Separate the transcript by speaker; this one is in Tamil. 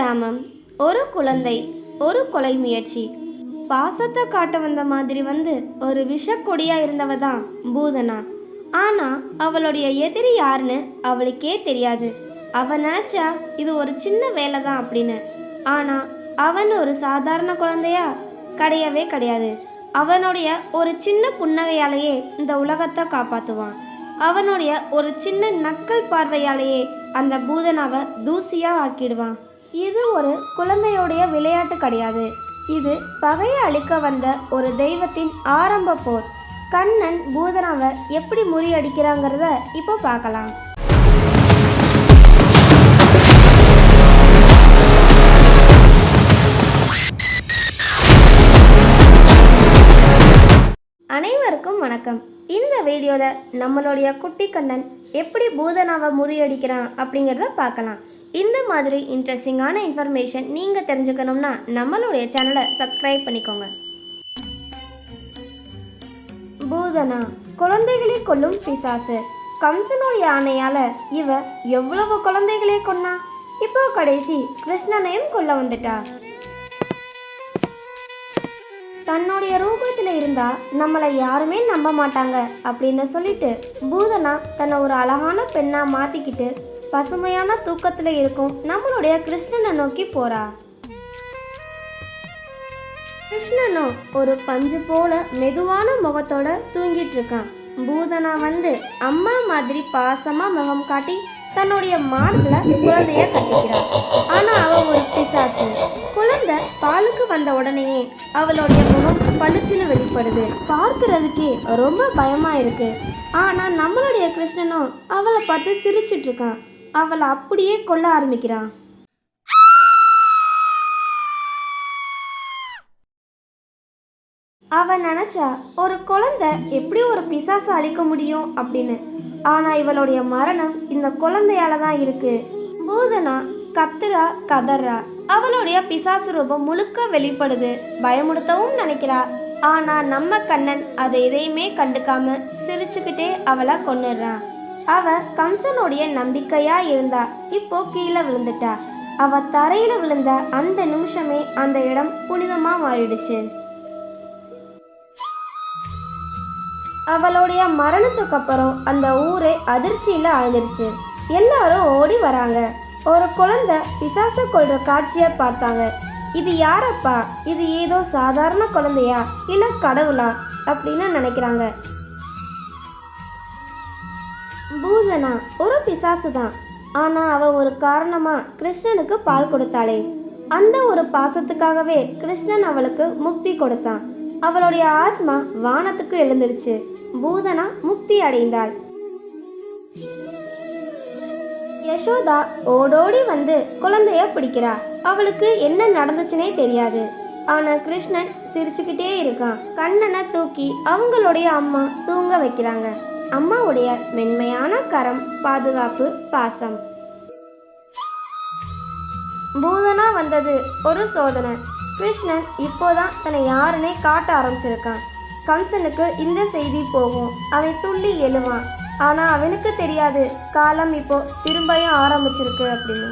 Speaker 1: கிராமம். ஒரு குழந்தை ஒரு கொலை முயற்சி. பாசத்தை காட்ட வந்த மாதிரி வந்து ஒரு விஷக்கொடியா இருந்தவ தான் பூதனா. ஆனா அவளுடைய எதிரி யாருன்னு அவளுக்கே தெரியாது. அவ நினைச்சா இது ஒரு சின்ன வேலை தான் அப்படின்னு. ஆனா அவன் ஒரு சாதாரண குழந்தையா? கிடையவே கிடையாது. அவனுடைய ஒரு சின்ன புன்னகையாலேயே இந்த உலகத்தை காப்பாற்றுவான் அவனுடைய ஒரு சின்ன நக்கல் பார்வையாலேயே அந்த பூதனாவை தூசியாக ஆக்கிடுவான். இது ஒரு குழந்தையோடைய விளையாட்டு கிடையாது. இது பகையை அழிக்க வந்த ஒரு தெய்வத்தின் ஆரம்ப போர். கண்ணன் பூதனாவை எப்படி முறியடிக்கிறாங்கிறத இப்போ பார்க்கலாம். அனைவருக்கும் வணக்கம். இந்த வீடியோவில் நம்மளுடைய குட்டி கண்ணன் எப்படி பூதனாவை முறியடிக்கிறான் அப்படிங்கிறத பார்க்கலாம். இந்த மாதிரி இன்ட்ரெஸ்டிங்கான இன்ஃபர்மேஷன் நீங்கள் தெரிஞ்சுக்கணும்னா நம்மளுடைய சேனலை சப்ஸ்கிரைப் பண்ணிக்கோங்க. பூதனா குழந்தைகளை கொல்லும் பிசாசு. கம்சனுடைய யானையால் இவ எவ்வளவு குழந்தைகளே கொன்னா? இப்போ கடைசி கிருஷ்ணனையும் கொல்ல வந்துட்டா. தன்னுடைய ரூபத்தில் இருந்தால் நம்மளை யாருமே நம்ப மாட்டாங்க அப்படின்னு சொல்லிட்டு பூதனா தன்னை ஒரு அழகான பெண்ணாக மாற்றிக்கிட்டு பசுமையான தூக்கத்தில் இருக்கும். நம்மளுடைய கிருஷ்ணனை நோக்கி போறா. கிருஷ்ணனும் ஒரு பஞ்சு போல மெதுவான முகத்தோட தூங்கிட்டு இருக்கான். பூதனா வந்து அம்மா மாதிரி பாசமா முகம் காட்டி தன்னுடைய மார்பில் குழந்தைய கட்டிக்கிறான். ஆனா அவ ஒரு பிசாசு. குழந்தை பாலுக்கு வந்த உடனேயே அவளுடைய முகம் பளிச்சுன்னு வெளிப்படுது. பார்க்கறதுக்கே ரொம்ப பயமா இருக்கு. ஆனா நம்மளுடைய கிருஷ்ணனும் அவளை பார்த்து சிரிச்சிட்டு இருக்கான். அவளை அப்படியே கொல்ல ஆரம்பிக்கிறான் அவன் நினச்சா ஒரு குழந்தை எப்படி ஒரு பிசாசை அழிக்க முடியும்? அப்படின்னு. ஆனால் இவளுடைய மரணம் இந்த குழந்தையால தான் இருக்கு. பூதனா கத்துறா கதறா. அவளுடைய பிசாசு ரூபம் முழுக்க வெளிப்படுது. பயமுடுத்தவும் நினைக்கிறா. ஆனால் நம்ம கண்ணன் அதை எதையுமே கண்டுக்காம சிரிச்சுக்கிட்டே அவளை கொண்டுடுறான் அவ கம்சனுடைய நம்பிக்கையா இருந்தா இப்போ கீழே விழுந்துட்டா. அவ தரையில விழுந்த அந்த நிமிஷமே அந்த இடம் புனிதமா மாறிடுச்சு. அவளுடைய மரணத்துக்கு அப்புறம் அந்த ஊரே அதிர்ச்சியில் ஆழ்ந்துருச்சு எல்லாரும் ஓடி வராங்க. ஒரு குழந்தை பிசாச கொள்ற காட்சியை பார்த்தாங்க. இது யாரப்பா? இது ஏதோ சாதாரண குழந்தையா? இல்ல கடவுளா? அப்படின்னு நினைக்கிறாங்க. பூதனா ஒரு பிசாசு தான் ஆனால் அவள் ஒரு காரணமாக கிருஷ்ணனுக்கு பால் கொடுத்தாளே. அந்த ஒரு பாசத்துக்காகவே கிருஷ்ணன் அவளுக்கு முக்தி கொடுத்தான். அவளுடைய ஆத்மா வானத்துக்கு எழுந்துருச்சு. பூதனா முக்தி அடைந்தாள். யசோதா ஓடோடி வந்து குழந்தைய பிடிக்கிறா. அவளுக்கு என்ன நடந்துச்சுனே தெரியாது. ஆனா கிருஷ்ணன் சிரிச்சுக்கிட்டே இருக்கான். கண்ணனை தூக்கி அவங்களுடைய அம்மா தூங்க வைக்கிறாங்க. அம்மாவுடைய மென்மையான கரம் பாதுகாப்பு பாசம். பூதனா வந்தது ஒரு சோதனை. கிருஷ்ணன் இப்போதான் தன்னை யாருன்னே காட்ட ஆரம்பிச்சிருக்கான். கம்சனுக்கு இந்த செய்தி போகும். அவன் துள்ளி எழுவான். ஆனால் அவனுக்கு தெரியாது காலம் இப்போ திரும்பவும் ஆரம்பிச்சிருக்கு அப்படின்னு.